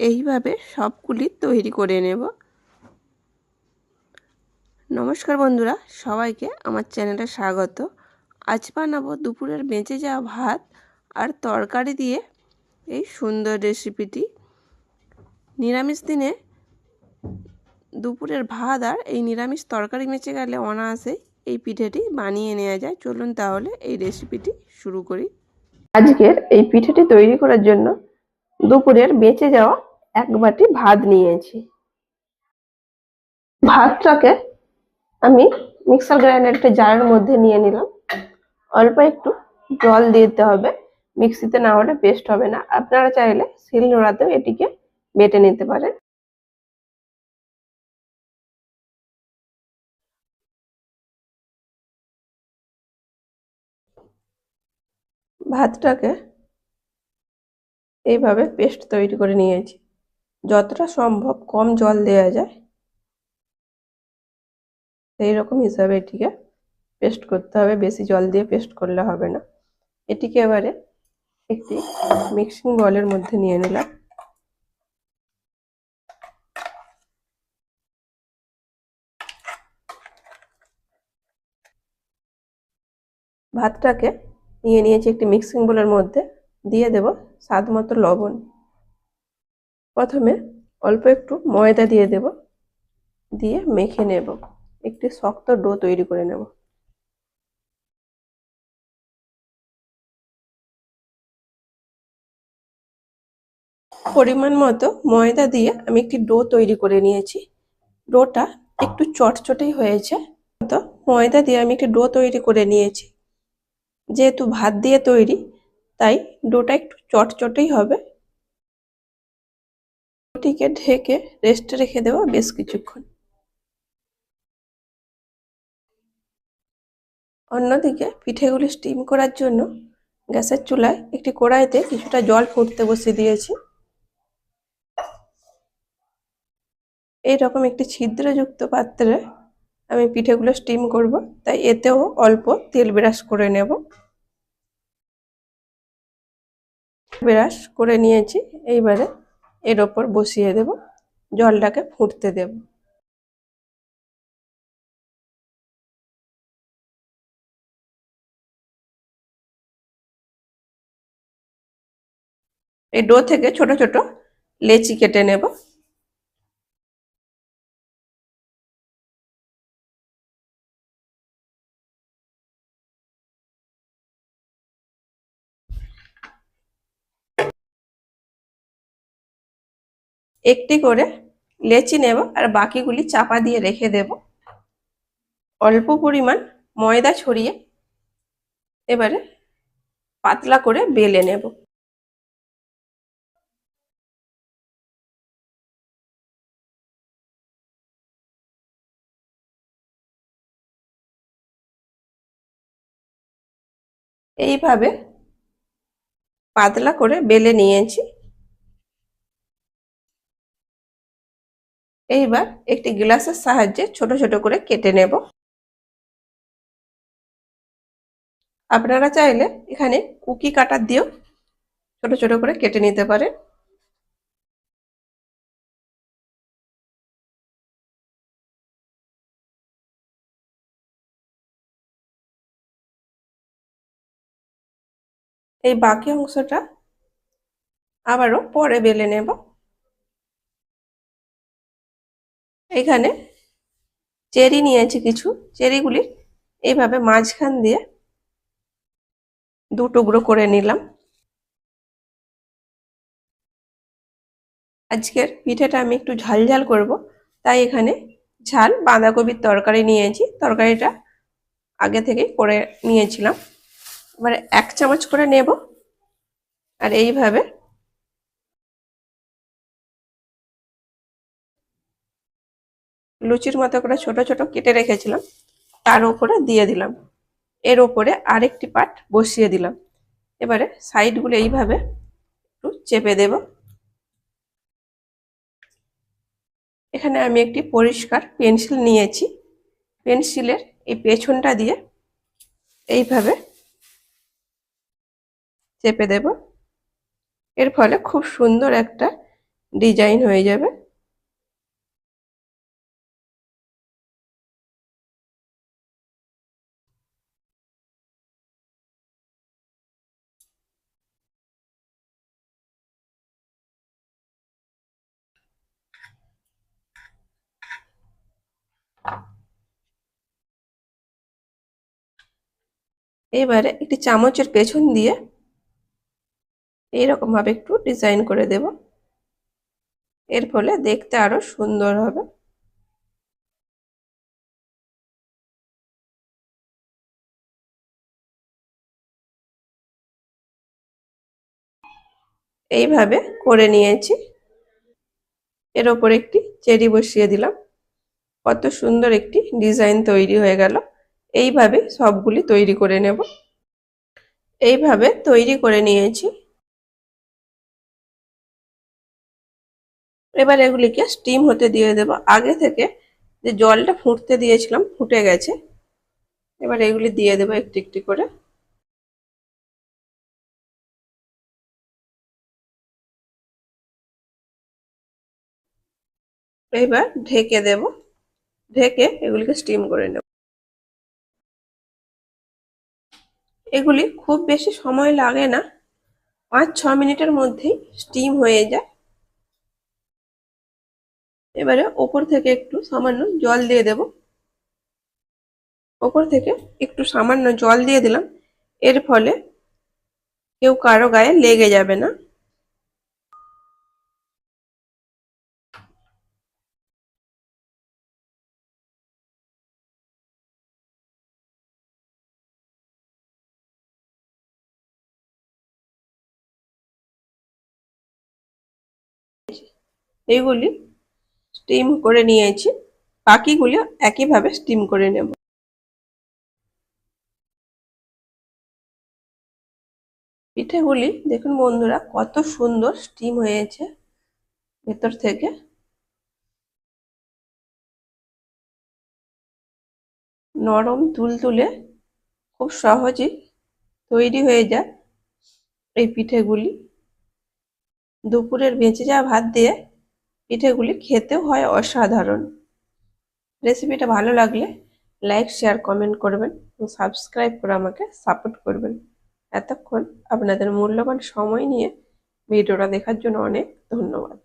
এইভাবে সবগুলি তৈরি করে নেব। নমস্কার বন্ধুরা, সবাইকে আমার চ্যানেলে স্বাগত। আজ বানাবো দুপুরের বেঁচে যাওয়া ভাত আর তরকারি দিয়ে এই সুন্দর রেসিপিটি। নিরামিষ দিনে দুপুরের ভাত আর এই নিরামিষ তরকারি বেঁচে গেলে অনায়াসে এই পিঠেটি বানিয়ে নেওয়া যায়। চলুন তাহলে এই রেসিপিটি শুরু করি। আজকের এই পিঠেটি তৈরি করার জন্য দুপুরের বেঁচে যাওয়া এক বাটি ভাত নিয়েছি। ভাতটাকে আমি মিক্সার গ্রাইন্ডার একটা জারের মধ্যে নিয়ে নিলাম। অল্প একটু জল দিতে হবে। মিক্সিতে না হলে পেস্ট হবে না। আপনারা চাইলে শিল নোড়াতেও এটিকে বেটে নিতে পারেন। ভাতটাকে এইভাবে পেস্ট তৈরি করে নিয়েছি। যতটা সম্ভব কম জল দেওয়া যায় সেই রকম হিসাবে এটিকে পেস্ট করতে হবে। বেশি জল দিয়ে পেস্ট করলে হবে না। এটিকে এবারে একটি মিক্সিং বলের মধ্যে নিয়ে নিলাম। ভাতটাকে নিয়ে নিয়েছি একটি মিক্সিং বোলের মধ্যে। দিয়ে দেব স্বাদ মতো লবণ। প্রথমে অল্প একটু ময়দা দিয়ে দেব, দিয়ে মেখে নেব। একটি শক্ত ডো তৈরি করে নেব। পরিমাণ মতো ময়দা দিয়ে আমি একটি ডো তৈরি করে নিয়েছি। ডোটা একটু চটচটেই হয়েছে। তো ময়দা দিয়ে আমি একটি ডো তৈরি করে নিয়েছি। যেহেতু ভাত দিয়ে তৈরি, তাই ডোটা একটু চটচটেই হবে। ডোটিকে ঢেকে রেস্টে রেখে দেওয়া বেশ কিছুক্ষণ। অন্যদিকে পিঠেগুলি স্টিম করার জন্য গ্যাসের চুলায় একটি কড়াইতে কিছুটা জল ফুটতে বসিয়ে দিয়েছি। এইরকম একটি ছিদ্রযুক্ত পাত্রে আমি পিঠেগুলো স্টিম করব, তাই এতেও অল্প তেল ব্রাশ করে নেব। ব্রাশ করে নিয়েছি, এইবারে এর ওপর বসিয়ে দেব, জলটাকে ফুটতে দেব। এই ডো থেকে ছোট ছোট লেচি কেটে নেব। একটি করে লেচি নেব আর বাকিগুলি চাপা দিয়ে রেখে দেব। অল্প পরিমাণ ময়দা ছড়িয়ে এবারে পাতলা করে বেলে নেব। এইভাবে পাতলা করে বেলে নিয়েছি। এইবার একটি গ্লাসের সাহায্যে ছোট ছোট করে কেটে নেব। আপনারা চাইলে এখানে কুকি কাটার দিয়েও ছোট ছোট করে কেটে নিতে পারেন। এই বাকি অংশটা আবারও পরে বেলে নেব। এখানে চেরি নিয়েছি কিছু, চেরিগুলি এইভাবে মাঝখান দিয়ে দু টুকরো করে নিলাম। আজকের পিঠেটা আমি একটু ঝাল ঝাল করব, তাই এখানে ঝাল বাঁধাকপির তরকারি নিয়েছি, তরকারিটা আগে থেকে করে নিয়েছিলাম। এবারে এক চামচ করে নেব, আর এইভাবে লুচির মতো করে ছোট ছোট কেটে রেখেছিলাম। তার উপরে দিয়ে দিলাম। এর ওপরে আরেকটি পাট বসিয়ে দিলাম। এবারে সাইডগুলো এইভাবে একটু চেপে দেব। এখানে আমি একটি পরিষ্কার পেন্সিল নিয়েছি। পেন্সিলের এই পেছনটা দিয়ে এইভাবে চেপে দেব। এর ফলে খুব সুন্দর একটা ডিজাইন হয়ে যাবে। এবারে একটি চামচের পেছন দিয়ে এইরকম ভাবে একটু ডিজাইন করে দেব। এর ফলে দেখতে আরও সুন্দর হবে। এইভাবে করে নিয়েছি। এর ওপর একটি চেরি বসিয়ে দিলাম। কত সুন্দর একটি ডিজাইন তৈরি হয়ে গেল। এইভাবে সবগুলি তৈরি করে নেব। এইভাবে তৈরি করে নিয়েছি। এবার এগুলিকে স্টিম হতে দিয়ে দেব। আগে থেকে যে জলটা ফুটতে দিয়েছিলাম, ফুটে গেছে। এবার এগুলি দিয়ে দেবো একটি একটি করে। এবার ঢেকে দেব। ঢেকে এগুলিকে স্টিম করে নেব। এগুলি খুব বেশি সময় লাগে না। পাঁচ, ছ মিনিটের মধ্যেই স্টিম হয়ে যায়। এবারে ওপর থেকে একটু সামান্য জল দিয়ে দেব। ওপর থেকে একটু সামান্য জল দিয়ে দিলাম। এর ফলে কেউ কারও গায়ে লেগে যাবে না। এইগুলি স্টিম করে নিয়েছি। বাকিগুলি একইভাবে স্টিম করে নেব। পিঠেগুলি দেখুন বন্ধুরা, কত সুন্দর স্টিম হয়েছে ভেতর থেকে। নরম তুলতুলে খুব সহজেই তৈরি হয়ে যায় এই পিঠেগুলি। দুপুরের বেঁচে যাওয়া ভাত দিয়ে পিঠেগুলি খেতেও হয় অসাধারণ। রেসিপিটা ভালো লাগলে লাইক, শেয়ার, কমেন্ট করবেন এবং সাবস্ক্রাইব করে আমাকে সাপোর্ট করবেন। এতক্ষণ আপনাদের মূল্যবান সময় নিয়ে ভিডিওটা দেখার জন্য অনেক ধন্যবাদ।